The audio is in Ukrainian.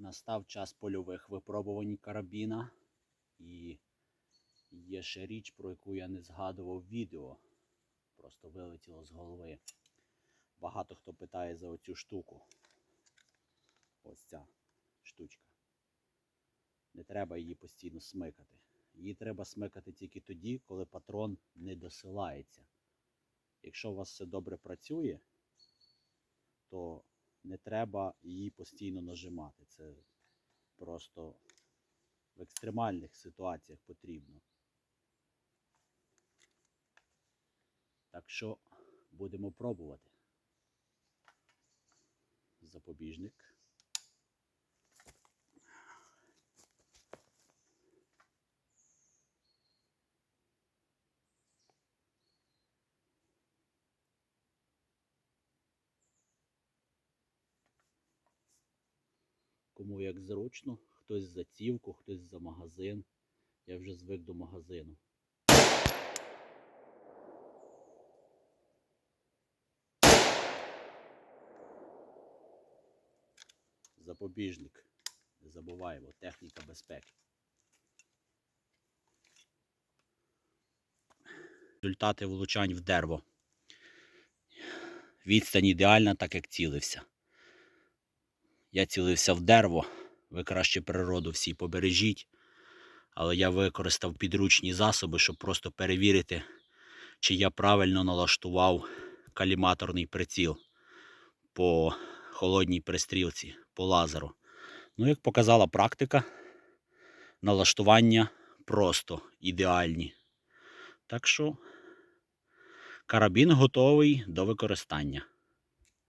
Настав час польових випробувань карабіна. І є ще річ, про яку я не згадував в відео. Просто вилетіло з голови. Багато хто питає за оцю штуку. Ось ця штучка. Не треба її постійно смикати. Її треба смикати тільки тоді, коли патрон не досилається. Якщо у вас все добре працює, то не треба її постійно нажимати. Це просто в екстремальних ситуаціях потрібно. Так що будемо пробувати. Запобіжник. Кому як зручно, хтось за цівку, хтось за магазин. Я вже звик до магазину. Запобіжник. Не забуваємо, техніка безпеки. Результати влучань в дерево. Відстань ідеальна, так як цілився. Я цілився в дерево. Ви краще природу всі побережіть. Але я використав підручні засоби, щоб просто перевірити, чи я правильно налаштував каліматорний приціл по холодній пристрілці, по лазеру. Ну, як показала практика, налаштування просто ідеальні. Так що карабін готовий до використання.